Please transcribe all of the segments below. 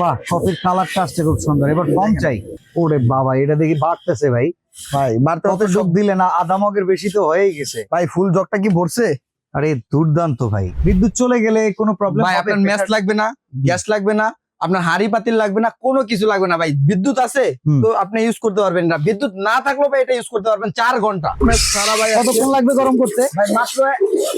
বাহ কফির কালারটা আসছে খুব সুন্দর। এবার কম চাই। ওরে বাবা এটা দেখি বাড়তেছে ভাই। ভাই বাড়তে কত যোগ দিলে না আধা মগের বেশি তো হয়েই গেছে। ভাই ফুল জগটা কি ভরছে? আরে দুর্দান্ত ভাই। বিদ্যুৎ চলে গেলে কোনো প্রবলেম ভাই আপনার ম্যাচ লাগবে না গ্যাস লাগবে না। আপনার হাড়ি পাতিল লাগবে না কোনো কিছু লাগবে না ভাই। বিদ্যুৎ আছে তো আপনি ইউজ করতে পারবেন না। বিদ্যুৎ না থাকলেও ভাই এটা ইউজ করতে পারবেন চার ঘণ্টা। সারা ভাই কতক্ষণ লাগবে গরম করতে? ভাই মাত্র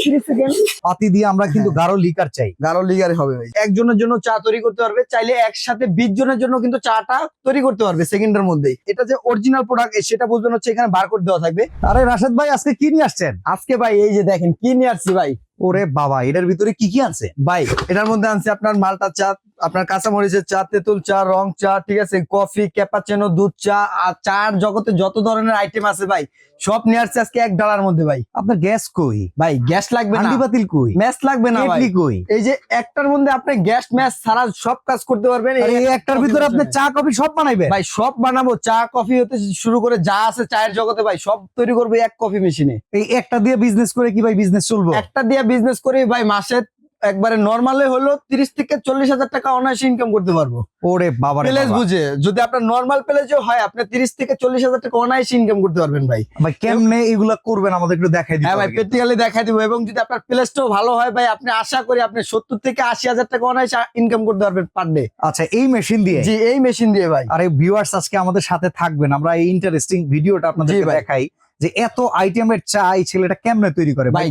তিরিশ সেকেন্ড। পাতি দিয়ে আমরা কিন্তু গাঢ় লিকার চাই। গারো লিগারে হবে ভাই। একজনের জন্য চা তৈরি করতে পারবে চাইলে একসাথে বিশ জনের জন্য কিন্তু চাটা তৈরি করতে পারবে সেকেন্ডের মধ্যেই। এটা যে অরিজিনাল প্রোডাক্ট সেটা বুঝবেন হচ্ছে এখানে বারকোড দেওয়া থাকবে। আরে রাশেদ ভাই আজকে কি নিয়ে আসছেন? আজকে ভাই এই যে দেখেন কি নিয়ে আসছি ভাই? ওরে বাবা এটার ভিতরে কি কি আছে? ভাই এটার মধ্যে আনছি আপনার মালটা চা আপনার কাঁচামরিচের চা তেঁতুল চা রং চা ঠিক আছে? কফি ক্যাপাচেনো দুধ চা আর চার জগতে যত ধরনের আইটেম আছে ভাই সব নিয়ে আসছে আজকে এক ডালার মধ্যে ভাই। আপনার গ্যাস কই? ভাই গ্যাস লাগবে না। বাতিল কই? ম্যাচ লাগবে না ভাই। কই? এই যে একটার মধ্যে আপনি গ্যাস ম্যাচ সারা সব কাজ করতে পারবেন। এই এই একটার ভিতরে আপনি চা কফি সব বানাইবেন ভাই সব বানাবো। চা কফি হতে শুরু করে যা আছে চায়ের জগতে ভাই সব তৈরি করব এক কফি মেশিনে। এই একটা দিয়ে বিজনেস করে কি ভাই বিজনেস চলবো? একটা দিয়ে বিজনেস করে ভাই মাসে একবারে নর্মালে হলো তিরিশ থেকে চল্লিশ হাজার টাকা অনায়াসে ইনকাম করতে পারব। ওরে বাবা। প্লেস বুঝে যদি আপনার নর্মাল প্লেসও হয় আপনি তিরিশ থেকে চল্লিশ হাজার টাকা অনায়াসে ইনকাম করতে পারবেন ভাই। ভাই কেমনে এগুলা করবেন আমাদের একটু দেখাই দিতে হ্যাঁ ভাই। প্র্যাকটিক্যালি দেখাই দিব। এবং যদি আপনার প্লেসটাও ভালো হয় ভাই আপনি আশা করি আপনি সত্তর থেকে আশি হাজার টাকা অনায়াসে ইনকাম করতে পারবেন পার ডে আচ্ছা এই মেশিন দিয়ে? জি এই মেশিন দিয়ে ভাই। আরে ভিউয়ার্স আজকে আমাদের সাথে থাকবেন। আমরা এই ইন্টারেস্টিং ভিডিওটা আপনাদের দেখাই। যে এত আইটেমের চা এই ছেলেটা কেমনে তৈরি করে? ভাই?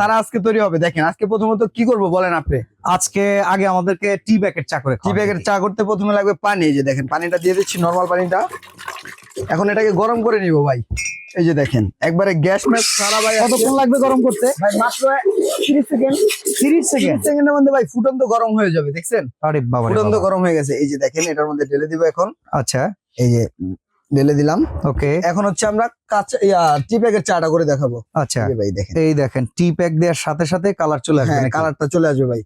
সারা আজকে তৈরি হবে। দেখেন আজকে প্রথমত কি করব বলেন আপনি? আজকে আগে আমাদেরকে টি ব্যাগের চা করে টি ব্যাগের চা করতে প্রথমে লাগবে পানি। যে দেখেন পানিটা দিয়ে দিচ্ছি নর্মাল পানিটা। এখন এটাকে গরম করে নিব ভাই। এই যে দেখেন একবারে গ্যাস ম্যাচ সারা ভাই কতক্ষণ লাগবে গরম করতে? ভাই মাত্র তিরিশ সেকেন্ড। তিরিশ তিরিশ সেকেন্ড সেকেন্ডের মধ্যে ভাই ফুটন্ত গরম হয়ে যাবে দেখছেন? আরে বাবা। ফুটন্ত গরম হয়ে গেছে। এই যে দেখেন এটার মধ্যে ঢেলে দিব এখন। আচ্ছা। এই যে ঢেলে দিলাম। ওকে এখন হচ্ছে আমরা কাঁচা টি প্যাকের চাটা করে দেখাবো। আচ্ছা। ভাই দেখেন। এই দেখেন টি প্যাক দেওয়ার সাথে সাথে কালার চলে আসবে হ্যাঁ কালারটা চলে আসবে ভাই।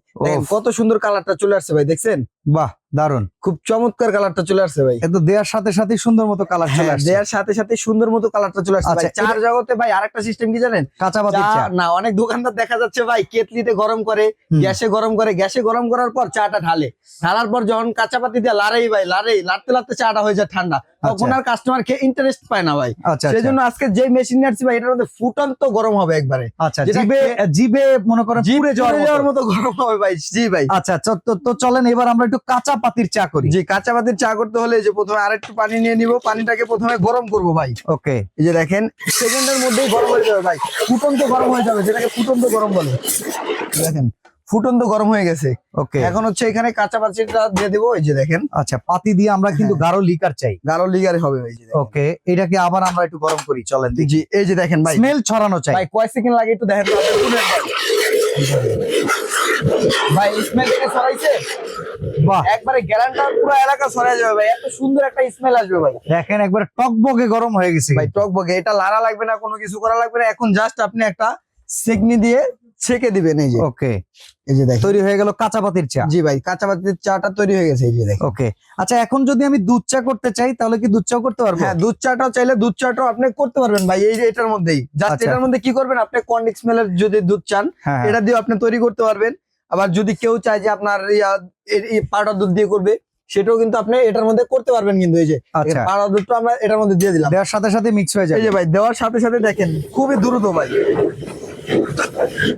কত সুন্দর কালারটা চলে আসছে ভাই দেখছেন? বাহ দারুণ খুব চমৎকার কালারটা চলে আসছে ভাই। এত দেওয়ার সাথে সাথে সুন্দর মতো কালার চলে হ্যাঁ, আসছে। দেওয়ার সাথে সাথে সুন্দর মতো কালারটা চলে আসছে আচ্ছা, চার জগতে ভাই আরেকটা সিস্টেম কি জানেন? কাঁচা পাতির চা চা। না অনেক দোকানদার দেখা যাচ্ছে ভাই কেতলিতে গরম করে গ্যাসে গরম করে গ্যাসে গরম করার পর চাটা ঢালে। ঢালার পর যখন কাঁচা পাতি দিয়ে লাড়াই ভাই লাড়াই লাড়তে লাড়তে চাটা হয়ে যায় ঠান্ডা। তখন আর কাস্টমার খেয়ে ইন্টারেস্ট পায় না ভাই। আচ্ছা সেই আচ্ছা। জন্য আজকে যে মেশিন আসছে ভাই এটার মধ্যে ফুটন্ত গরম হবে একবারে। আচ্ছা জিবে জিবে মনে করেন পুড়ে যাওয়ার যাওয়ার মতো। গরম হবে ভাই জি ভাই। আচ্ছা তো- তো চলেন এবার আমরা একটু কাঁচা পাতির চা করি। জি কাঁচা পাতির চা করতে হলে যে প্রথমে আরেকটু পানি নিয়ে নিব পানিটাকে প্রথমে গরম করব ভাই। ওকে। এই যে দেখেন সেকেন্ডের মধ্যেই গরম হয়ে যাবে ভাই। ফুটন্ত গরম হয়ে যাবে যেটাকে ফুটন্ত গরম বলে। দেখেন ফুটন্ত গরম হয়ে গেছে। ওকে এখন হচ্ছে এখানে কাঁচা পাতিটা দিয়ে দেবো এই যে দেখেন। আচ্ছা পাতি দিয়ে আমরা কিন্তু হ্যাঁ। গাঢ় লিকার চাই। গাঢ় লিকার হবে এই যে ওকে এটাকে আবার আমরা একটু গরম করি চলেন জি এই যে দেখেন ভাই। স্মেল ছড়ানো চাই। ভাই কয় সেকেন্ড লাগে একটু দেখেন ভাই। ভাই স্মেল ছড়াইছে? বাহ। একবারে গ্যারান্টার পুরো এলাকা ছড়াই যাবে ভাই এত সুন্দর একটা স্মেল আসবে ভাই। দেখেন একবার টকবগে গরম হয়ে গেছে ভাই টক বগে এটা লাড়া লাগবে না কোনো কিছু করা লাগবে না। এখন জাস্ট আপনি একটা সেকনি দিয়ে ছেকে দিবেন এই যে। ওকে। এই যে দেখেন। তৈরি হয়ে গেল কাঁচা পাতির চা। জি ভাই কাঁচা পাতির চাটা তৈরি হয়ে গেছে এই যে দেখেন। ওকে। আচ্ছা এখন যদি আমি দুধ চা করতে চাই তাহলে কি দুধ চা করতে পারব? হ্যাঁ দুধ চাটাও চাইলে দুধ চাটাও আপনি করতে পারবেন ভাই এই যে এটার মধ্যেই। জাস্ট আচ্ছা। এটার মধ্যে কি করবেন আপনি কন্ডিক্স মেলের যদি দুধ চান হ্যাঁ এটা দিয়ে আপনি তৈরি করতে পারবেন। আবার যদি কেউ চায় যে আপনার পাউডার দুধ দিয়ে করবে সেটাও কিন্তু আপনি এটার মধ্যে করতে পারবেন কিন্তু এই যে। আচ্ছা। পাউডার দুধটা আমরা এটার মধ্যে দিয়ে দিলাম। দেওয়ার সাথে সাথে মিক্স হয়ে যায় এই যে ভাই দেওয়ার সাথে সাথে দেখেন খুবই দ্রুত ভাই।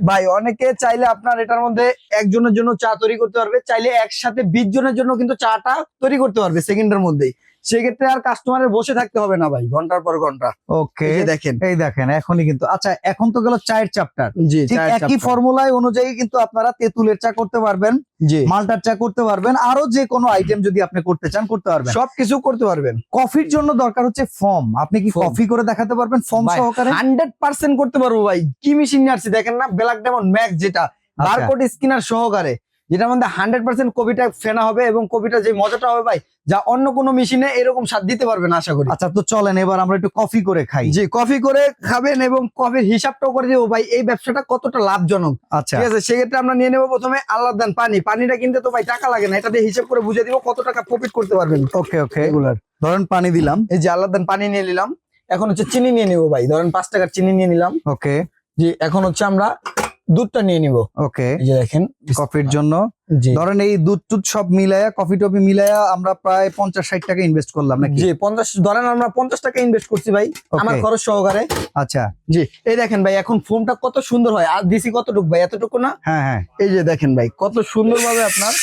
ভাই, অনেকে চাইলে আপনার এটার মধ্যে একজনের জন্য চা তৈরি করতে পারবে, চাইলে একসাথে বিশ জনের জন্য কিন্তু চাটা তৈরি করতে পারবে সেকেন্ডের মধ্যেই। সেক্ষেত্রে আর কাস্টমারের বসে থাকতে হবে না ভাই ঘণ্টার পর ঘণ্টা। ওকে দেখেন। এই দেখেন এখনই কিন্তু আচ্ছা এখন তো গেল চায়ের চ্যাপ্টার জি একই। ফর্মুলায় অনুযায়ী কিন্তু আপনারা তেঁতুলের চা করতে পারবেন জি। মালটার চা করতে পারবেন আরও যে কোনো আইটেম যদি আপনি করতে চান করতে পারবেন। সবকিছু করতে পারবেন। কফির জন্য দরকার হচ্ছে ফর্ম আপনি কি কফি করে দেখাতে পারবেন ফর্ম সহকারে? হান্ড্রেড পার্সেন্ট করতে পারব ভাই কি মেশিন নিয়ে আসছি? দেখেন না ব্ল্যাক ডায়মন্ড ম্যাক যেটা আচ্ছা। বারকোড স্কিনার সহকারে। যেটার মধ্যে হান্ড্রেড পার্সেন্ট কপিটা ফেনা হবে এবং কপিটা যে মজাটা হবে ভাই যা অন্য কোনো মেশিনে এরকম স্বাদ দিতে পারবে না আশা করি। আচ্ছা তো চলেন এবার আমরা একটু কফি করে খাই। জি কফি করে খাবেন এবং কফির হিসাবটাও করে দেবো ভাই এই ব্যবসাটা কতটা লাভজনক। আচ্ছা। ঠিক আছে সেক্ষেত্রে আমরা নিয়ে নেব প্রথমে আল্লাহ দান পানি। পানিটা কিনতে তো ভাই টাকা লাগে না এটা দিয়ে হিসাব করে বুঝে দিব কত টাকা প্রফিট করতে পারবেন। ওকে ওকে। রেগুলার ধরেন পানি দিলাম। এই যে আল্লাহ দান পানি নিয়ে নিলাম। এখন হচ্ছে চিনি নিয়ে নেব ভাই ধরেন পাঁচ টাকার চিনি নিয়ে নিলাম। ওকে। জি এখন হচ্ছে আমরা দুধটা নিয়ে নিব। ওকে। এই যে দেখেন কফির জন্য। ধরেন এই দুধ টুধ সব মিলায়া কফি টফি মিলায়া আমরা প্রায় পঞ্চাশ ষাট টাকা ইনভেস্ট করলাম নাকি? জি পঞ্চাশ ধরেন আমরা পঞ্চাশ টাকা ইনভেস্ট করছি ভাই আমার খরচ সহকারে। আচ্ছা। জি এই দেখেন ভাই এখন ফোনটা কত সুন্দর হয়। আর দিছি কতটুকু ভাই এতটুকু না? হ্যাঁ হ্যাঁ। এই যে দেখেন ভাই কত সুন্দর ভাবে আপনার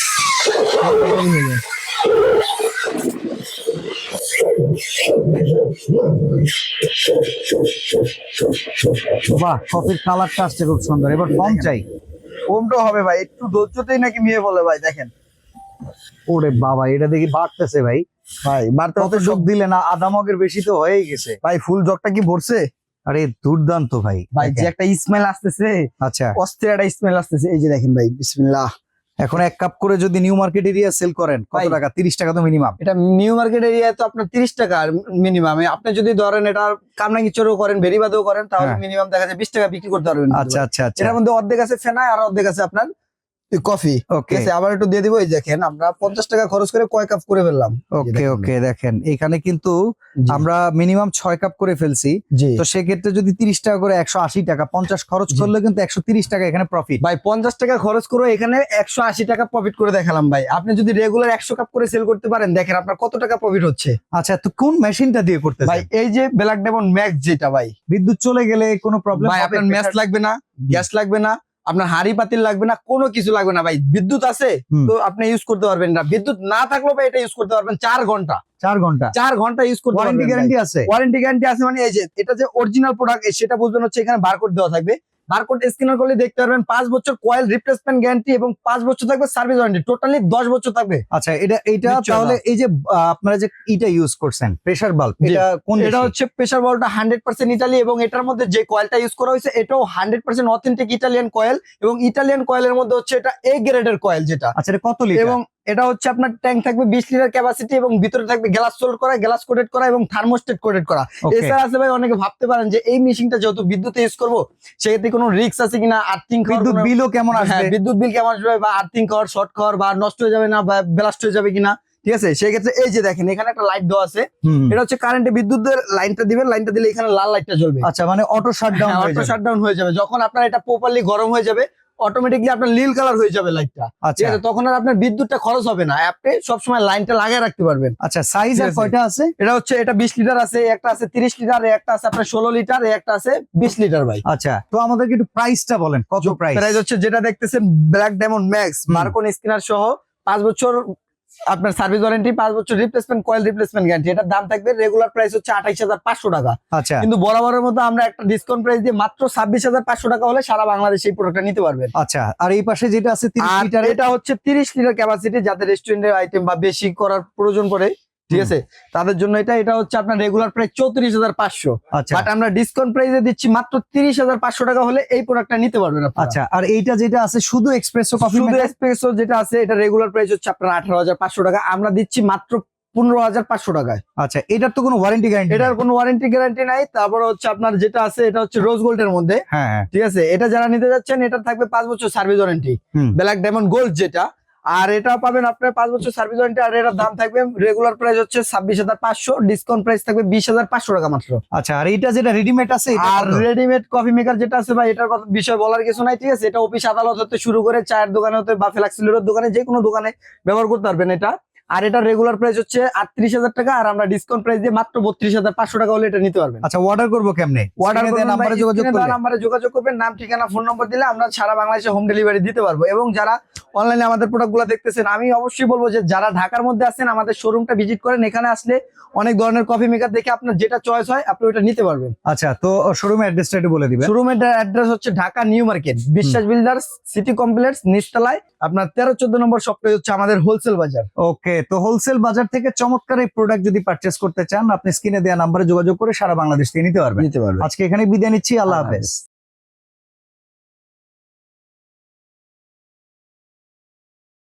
বাহ কফির কালারটা আসছে খুব সুন্দর। এবার ফর্ম চাই। ফোনটা হবে ভাই একটু ধৈর্যতেই নাকি মেয়ে বলে ভাই দেখেন। ওরে বাবা এটা দেখি বাড়তেছে ভাই। ভাই বাড়তে কত যোগ দিলে না আধা মগের বেশি তো হয়েই গেছে। ভাই ফুল জগটা কি ভরছে? আরে দুর্দান্ত ভাই ভাই যে একটা স্মেল আসতেছে আচ্ছা। অস্থির একটা স্মেল আসতেছে। এই যে দেখেন ভাই বিসমিল্লাহ। এখন এক কাপ করে যদি নিউ মার্কেট এরিয়া সেল করেন কত টাকা? তিরিশ টাকা তো মিনিমাম এটা নিউ মার্কেট এরিয়া তো আপনার তিরিশ টাকা মিনিমাম আপনি যদি ধরেন এটা কামনাঙ্গি চোরও করেন বেরিবাদও করেন তাহলে হ্যাঁ। মিনিমাম দেখা যায় বিশ টাকা বিক্রি করতে পারবেন। আচ্ছা আচ্ছা আচ্ছা। এটার মধ্যে অর্ধেক আছে ফেনা আর অর্ধেক আছে আপনার কফি। ওকে আবার একটু দিয়ে দিব এই দেখেন আমরা পঞ্চাশ টাকা খরচ করে কয় কাপ করে ফেললাম। ওকে ওকে দেখেন। এখানে কিন্তু আমরা মিনিমাম ছয় কাপ করে ফেলছি। তো সেক্ষেত্রে যদি তিরিশ টাকা করে একশো আশি টাকা পঞ্চাশ খরচ। করলে কিন্তু একশো তিরিশ টাকা এখানে প্রফিট ভাই পঞ্চাশ টাকা খরচ করে এখানে একশো আশি টাকা প্রফিট করে দেখালাম ভাই। আপনি যদি রেগুলার একশো কাপ করে সেল করতে পারেন দেখেন আপনার কত টাকা প্রফিট হচ্ছে। আচ্ছা তো কোন মেশিনটা দিয়ে করতে ভাই এই যে ব্ল্যাক ডেমন ম্যাক্স যেটা ভাই। বিদ্যুৎ চলে গেলে কোনো প্রবলেম ভাই আপনার ম্যাচ লাগবে না গ্যাস লাগবে না আপনার হাড়ি পাতিল লাগবে না কোনো কিছু লাগবে না ভাই। বিদ্যুৎ আছে তো আপনি ইউজ করতে পারবেন না। বিদ্যুৎ না থাকলেও ভাই এটা ইউজ করতে পারবেন চার ঘণ্টা। চার ঘণ্টা। চার ঘণ্টা ইউজ করতে ওয়ারেন্টি গ্যারান্টি আছে। ওয়ারেন্টি গ্যারান্টি আছে মানে এই যে এটা যে অরিজিনাল প্রোডাক্ট সেটা বুঝবেন হচ্ছে এখানে বারকোড দেওয়া থাকবে। বারকোড স্ক্যানার করলে দেখতে পারবেন পাঁচ বছর কয়েল রিপ্লেসমেন্ট গ্যারান্টি এবং পাঁচ বছর থাকবে সার্ভিস ওয়ারেন্টি টোটালি দশ বছর থাকবে। আচ্ছা এটা এটা তাহলে এই যে আপনারা যে ইটা ইউজ করছেন প্রেসার বাল্ব এটা কোন এটা এটা হচ্ছে প্রেসার বলটা হান্ড্রেড পার্সেন্ট ইটালি এবং এটার মধ্যে যে কয়েলটা ইউজ করা হয়েছে এটাও hundred percent authentic Italian coil এবং ইটালিয়ান কয়েলের মধ্যে হচ্ছে এটা এ গ্রেডের কয়েল যেটা। আচ্ছা এটা কত লিটার এবং এটা হচ্ছে আপনার ট্যাঙ্ক থাকবে বিশ লিটার ক্যাপাসিটি এবং ভিতরে থাকবে গ্লাস সোল্ড করা গ্লাস কোটেড করা এবং থার্মোস্টেট কোটেড করা. এছাড়া আছে ভাই অনেকে ভাবতে পারেন যে এই মেশিনটা যেহেতু বিদ্যুতে ইউজ করব সেক্ষেত্রে কোনো রিস্ক আছে কিনা? আর্থিং বিদ্যুৎ বিলও কেমন হ্যাঁ আসবে? বিদ্যুৎ বিল কেমন আসবে বা আর্থিং কর শর্ট কর বা নষ্ট হয়ে যাবে না বা ব্লাস্ট হয়ে যাবে কিনা? ঠিক আছে? সেক্ষেত্রে এই যে দেখেন এখানে একটা লাইট দেওয়া আছে। এটা হচ্ছে কারেন্টে বিদ্যুতের লাইনটা দিবেন লাইনটা দিলে এখানে লাল লাইটটা জ্বলবে। আচ্ছা মানে অটো শাটডাউন অটো শাটডাউন হয়ে যাবে। যখন আপনার এটা প্রপারলি গরম হয়ে যাবে অটোমেটিকলি আপনার নীল কালার হয়ে যাবে লাইটটা ঠিক আচ্ছা। আছে? তখন আর আপনার বিদ্যুৎটা খরচ হবে না। আপনি সবসময় লাইনটা লাগিয়ে রাখতে পারবেন। আচ্ছা সাইজ ঠিক আর কয়টা আছে? এটা হচ্ছে এটা বিশ লিটার আছে একটা আছে তিরিশ লিটার একটা আছে আপনার ষোলো লিটার একটা আছে বিশ লিটার ভাই। আচ্ছা তো আমাদেরকে একটু প্রাইসটা বলেন কত প্রাইস প্রাইস হচ্ছে যেটা দেখতেছেন ব্ল্যাক ডায়মন্ড ম্যাক্স। মার্কন স্কিনার সহ পাঁচ বছর আপনার সার্ভিস ওয়ারেন্টি পাঁচ বছর রিপ্লেসমেন্ট কয়েল রিপ্লেসমেন্ট গ্যারান্টি এটার দাম থাকবে রেগুলার প্রাইস হচ্ছে আঠাইশ হাজার পাঁচশো টাকা। আচ্ছা। কিন্তু বরাবরের মতো আমরা একটা ডিসকাউন্ট প্রাইস দিয়ে মাত্র ছাব্বিশ হাজার পাঁচশো টাকা হলে সারা বাংলাদেশে এই প্রোডাক্টটা নিতে পারবে আচ্ছা আর এই পাশে যেটা আছে লিটার এটা হচ্ছে তিরিশ লিটার ক্যাপাসিটি যাতে রেস্টুরেন্টের আইটেম বা বেশি করার প্রয়োজন পড়ে ঠিক আছে? তাদের জন্য এটা এটা হচ্ছে আপনার রেগুলার প্রাইস চৌত্রিশ হাজার পাঁচশো। আচ্ছা। বাট আমরা ডিসকাউন্ট প্রাইসে দিচ্ছি মাত্র তিরিশ হাজার পাঁচশো টাকা হলে এই প্রোডাক্টটা নিতে পারবেন। আচ্ছা আর এইটা যেটা আছে শুধু এক্সপ্রেসো কফি শুধু এসপ্রেসো যেটা আছে এটা রেগুলার প্রাইস হচ্ছে আপনার আঠারো হাজার পাঁচশো টাকা। আমরা দিচ্ছি মাত্র পনেরো হাজার পাঁচশো টাকায়। আচ্ছা এটার তো কোনো ওয়ারেন্টি গ্যারান্টি এটার কোনো ওয়ারেন্টি গ্যারান্টি নাই। তারপরে হচ্ছে আপনার যেটা আছে এটা হচ্ছে রোজ গোল্ডের মধ্যে। হ্যাঁ হ্যাঁ। ঠিক আছে? এটা যারা নিতে যাচ্ছেন এটা থাকবে পাঁচ বছর service warranty. Black diamond gold যেটা আর এটা পাবেন আপনার পাঁচ বছর সার্ভিস ওয়ারেন্টি আর এটার দাম থাকবে রেগুলার প্রাইস হচ্ছে ছাব্বিশ হাজার পাঁচশো ডিসকাউন্ট প্রাইস থাকবে বিশ হাজার পাঁচশো টাকা মাত্র। আচ্ছা আর এটা যেটা রেডিমেড আছে আর রেডিমেড কফি মেকার যেটা আছে ভাই এটার কথা বিষয় বলার কিছু নাই ঠিক আছে? এটা অফিস আদালত হতে শুরু করে চায়ের দোকানে হতে বা ফ্লাক্সিলের দোকানে যে কোনো দোকানে ব্যবহার করতে পারবেন এটা। আর এটা রেগুলার প্রাইস হচ্ছে আটত্রিশ হাজার টাকা আর আমরা ডিসকাউন্ট প্রাইস দিয়ে মাত্র বত্রিশ হাজার পাঁচশো টাকা হলে এটা নিতে পারবেন। আচ্ছা অর্ডার করব কেমনে? অর্ডার নাম্বারে যোগাযোগ নাম্বারে যোগাযোগ করবেন নাম ঠিকানা ফোন নম্বর দিলে আমরা সারা বাংলাদেশে হোম ডেলিভারি দিতে পারব। এবং যারা অনলাইনে আমাদের প্রোডাক্টগুলো দেখতেছেন আমি অবশ্যই বলব যে যারা ঢাকার মধ্যে আছেন আমাদের শোরুমটা ভিজিট করেন। এখানে আসলে অনেক ধরনের কফি মেকার দেখে আপনার যেটা চয়েস হয় আপনি ওটা নিতে পারবেন। আচ্ছা তো শোরুমের অ্যাড্রেসটা একটু বলে দিবেন। শোরুমের অ্যাড্রেস হচ্ছে Dhaka new market Biswas builders city complex নিচতলায় আপনার তেরো চোদ্দ নম্বর সপ্তাহে হচ্ছে আমাদের হোলসেল বাজার। ওকে তো হোলসেল বাজার থেকে চমৎকার এই প্রোডাক্ট যদি পার্চেস করতে চান আপনি স্ক্রিনে দেওয়া নাম্বারে যোগাযোগ করে সারা বাংলাদেশ থেকে নিতে পারবেন। নিতে পারবেন। আজকে এখানে বিদায় নিচ্ছি আল্লাহ আল্লাহ হাফেজ।